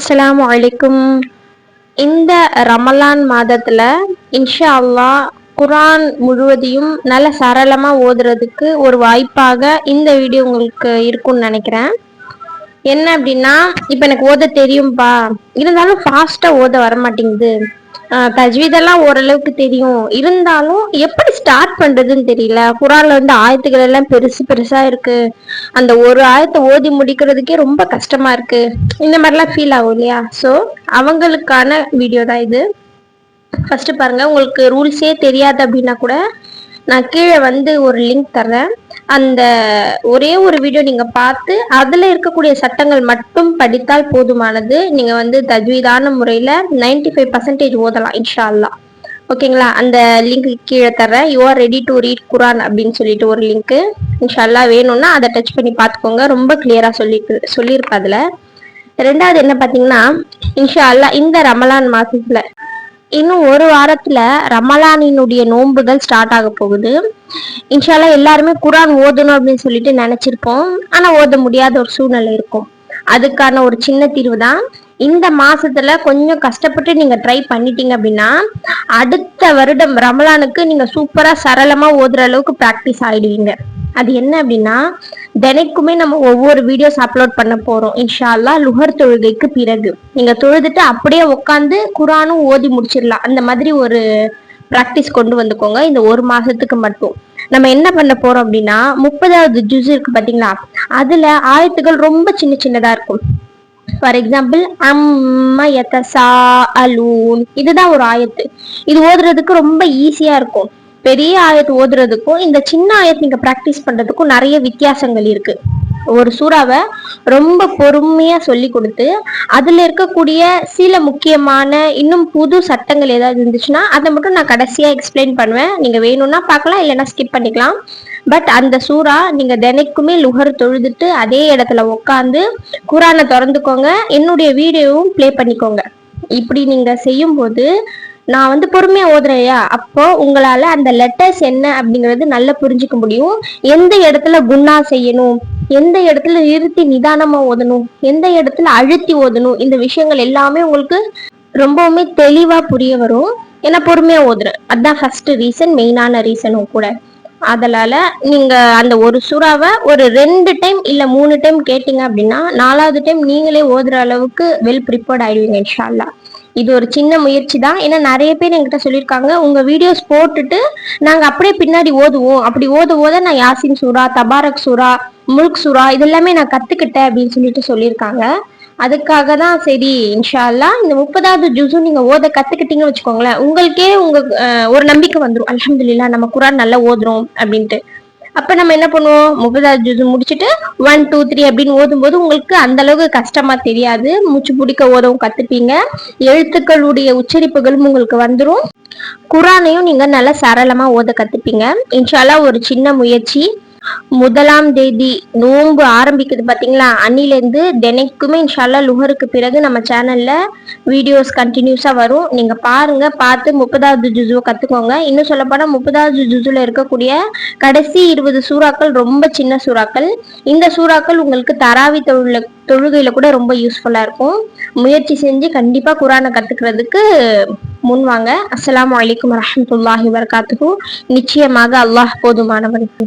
அஸ்லாம் அலைக்கும். இந்த ரமலான் மாதத்தில் இன்ஷா அல்லா குரான் முழுவதையும் நல்ல சரளமாக ஓதுறதுக்கு ஒரு வாய்ப்பாக இந்த வீடியோ உங்களுக்கு இருக்கும்னு நினைக்கிறேன். என்ன அப்படின்னா இப்போ எனக்கு ஓத தெரியும்பா. இருந்தாலும் ஃபாஸ்ட்டாக ஓத வர மாட்டேங்குது தஜ்வீதெல்லாம் ஓரளவுக்கு தெரியும். இருந்தாலும் எப்படி ஸ்டார்ட் பண்றதுன்னு தெரியல. குரான்ல வந்து ஆயத்துக்கள் எல்லாம் பெருசு பெருசா இருக்கு. அந்த ஒரு ஆயத்தை ஓதி முடிக்கிறதுக்கே ரொம்ப கஷ்டமா இருக்கு. இந்த மாதிரிலாம் ஃபீல் ஆகும் இல்லையா? ஸோ அவங்களுக்கான வீடியோ தான் இது. ஃபர்ஸ்ட் பாருங்க உங்களுக்கு ரூல்ஸே தெரியாது அப்படின்னா கூட நான் கீழே வந்து ஒரு லிங்க் தர்றேன். அந்த ஒரே ஒரு வீடியோ நீங்க பார்த்து அதுல இருக்கக்கூடிய சட்டங்கள் மட்டும் படித்தால் போதுமானது. நீங்க வந்து தஜ்வீதான முறையில நைன்டி ஃபைவ் பர்சன்டேஜ் ஓதலாம் இன்ஷா அல்லா ஓகேங்களா? அந்த லிங்க் கீழே தர்றேன் you are ready to read Quran அப்படின்னு சொல்லிட்டு ஒரு லிங்க் இன்ஷால்லா வேணும்னா அதை டச் பண்ணி பார்த்துக்கோங்க. ரொம்ப கிளியரா சொல்லி சொல்லியிருப்பா அதுல. ரெண்டாவது என்ன பாத்தீங்கன்னா இன்ஷா அல்லா இந்த ரமலான் மாசத்துல இன்னும் ஒரு வாரத்துல ரமலானினுடைய நோன்புகள் ஸ்டார்ட் ஆக போகுது. இன்ஷால்லா எல்லாருமே குரான் ஓதணும் அப்படின்னு சொல்லிட்டு நினைச்சிருப்போம். ஆனா ஓத முடியாத ஒரு சூழ்நிலை இருக்கும். அதுக்கான ஒரு சின்ன தீர்வு தான். இந்த மாசத்துல கொஞ்சம் கஷ்டப்பட்டு நீங்க ட்ரை பண்ணிட்டீங்க அப்படின்னா அடுத்த வருடம் ரமலானுக்கு நீங்க சூப்பரா சரளமா ஓதுற அளவுக்கு ப்ராக்டிஸ் ஆயிடுவீங்க. அது என்ன அப்படின்னா தினைக்குமே நம்ம ஒவ்வொரு வீடியோஸ் அப்லோட் பண்ண போறோம். இன்ஷால்லா லுஹர் தொழுகைக்கு பிறகு. நீங்க தொழுதுட்டு அப்படியே உட்காந்து குரானும் ஓதி முடிச்சிடலாம். அந்த மாதிரி ஒரு ப்ராக்டிஸ் கொண்டு வந்துக்கோங்க. இந்த ஒரு மாசத்துக்கு மட்டும். நம்ம என்ன பண்ண போறோம் அப்படின்னா முப்பதாவது ஜூஸ் இருக்கு பாத்தீங்களா? அதுல ஆயத்துகள் ரொம்ப சின்ன சின்னதா இருக்கும். ஃபார் எக்ஸாம்பிள் அம்மா எத்தசா அலூன் இதுதான் ஒரு ஆயத்து. இது ஓதுறதுக்கு ரொம்ப ஈஸியா இருக்கும். பெரிய ஆயத்து ஓதுறதுக்கும் இந்த சின்ன ஆயத்து நீங்க ப்ராக்டிஸ் பண்றதுக்கும் நிறைய வித்தியாசங்கள் இருக்கு. ஒரு சூறாவை ரொம்ப பொறுமையா சொல்லி கொடுத்து அதுல இருக்கக்கூடிய சில முக்கியமான இன்னும் புது சட்டங்கள் ஏதாவது இருந்துச்சுன்னா அதை மட்டும் நான் கடைசியா எக்ஸ்பிளைன் பண்ணுவேன். நீங்க வேணும்னா பார்க்கலாம் இல்லைன்னா ஸ்கிப் பண்ணிக்கலாம். பட் அந்த சூறா நீங்க தினைக்குமே லுகர் தொழுதுட்டு அதே இடத்துல உட்காந்து குரானை திறந்துக்கோங்க. என்னுடைய வீடியோவும் ப்ளே பண்ணிக்கோங்க. இப்படி நீங்க செய்யும் போது நான் வந்து பொறுமையா ஓதுறேயா அப்போ உங்களால அந்த லெட்டர்ஸ் என்ன அப்படிங்கறது நல்லா புரிஞ்சுக்க முடியும். எந்த இடத்துல குண்ணா செய்யணும்? எந்த இடத்துல நிறுத்தி நிதானமா ஓதணும்? எந்த இடத்துல அழுத்தி ஓதணும்? இந்த விஷயங்கள் எல்லாமே உங்களுக்கு ரொம்பவுமே தெளிவா புரிய வரும். ஏன்னா பொறுமையா ஓதுறேன். அதுதான் ஃபர்ஸ்ட் ரீசன் மெயினான ரீசனும் கூட. அதனால நீங்க அந்த ஒரு சுறாவை ஒரு ரெண்டு டைம் இல்ல மூணு டைம் கேட்டீங்க அப்படின்னா நாலாவது டைம் நீங்களே ஓதுற அளவுக்கு வெல் ப்ரிப்பேர்ட் ஆயிடுவீங்க இன்ஷால்லா இது ஒரு சின்ன முயற்சி தான் ஏன்னா நிறைய பேர் என்கிட்ட சொல்லியிருக்காங்க உங்கள் வீடியோஸ் போட்டுட்டு நாங்கள் அப்படியே பின்னாடி ஓதுவோம். அப்படி ஓத ஓத நான் யாசின் சூரா தபாரக் சூரா முல்க் சூரா இதெல்லாமே நான் கற்றுக்கிட்டேன் அப்படின்னு சொல்லிட்டு சொல்லியிருக்காங்க. அதுக்காக தான் சரி இன்ஷால்லா இந்த முப்பதாவது ஜூஸும் நீங்கள் ஓத கற்றுக்கிட்டீங்கன்னு வச்சுக்கோங்களேன் உங்களுக்கே உங்கள் ஒரு நம்பிக்கை வந்துடும் அலமதுல்லா நம்ம குரான் நல்லா ஓதுறோம் அப்படின்ட்டு. அப்ப நம்ம என்ன பண்ணுவோம்? முப்பதாவது ஜூஸ் முடிச்சுட்டு ஒன் டூ த்ரீ அப்படின்னு ஓதும் போது உங்களுக்கு அந்த அளவுக்கு கஷ்டமா தெரியாது. மூச்சு பிடிக்க ஓதவும் கத்துப்பீங்க. எழுத்துக்களுடைய உச்சரிப்புகளும் உங்களுக்கு வந்துடும் குரானையும் நீங்க நல்லா சரளமா ஓத கத்துப்பீங்க. இன்ஷால்லா ஒரு சின்ன முயற்சி. முதலாம் தேதி நோன்பு ஆரம்பிக்குது பாத்தீங்களா? அன்னிலேருந்து தினைக்குமே இன்ஷால்லா லுஹருக்கு பிறகு நம்ம சேனல்ல வீடியோஸ் கண்டினியூஸா வரும். நீங்க பாருங்க பார்த்து முப்பதாவது ஜுசுவை கத்துக்கோங்க. இன்னும் சொல்லப்போனா முப்பதாவது ஜுசுல இருக்கக்கூடிய கடைசி இருபது சூறாக்கள் ரொம்ப சின்ன சூறாக்கள். இந்த சூறாக்கள் உங்களுக்கு தராவி தொழில தொழுகையில கூட ரொம்ப யூஸ்ஃபுல்லா இருக்கும். முயற்சி செஞ்சு கண்டிப்பா குரானை கத்துக்கிறதுக்கு முன் வாங்க. அஸ்லாம் வலைக்கம் வரமத்துல்லாஹி வரகாத்துக்கும் நிச்சயமாக அல்லாஹ் போதுமானவருக்கு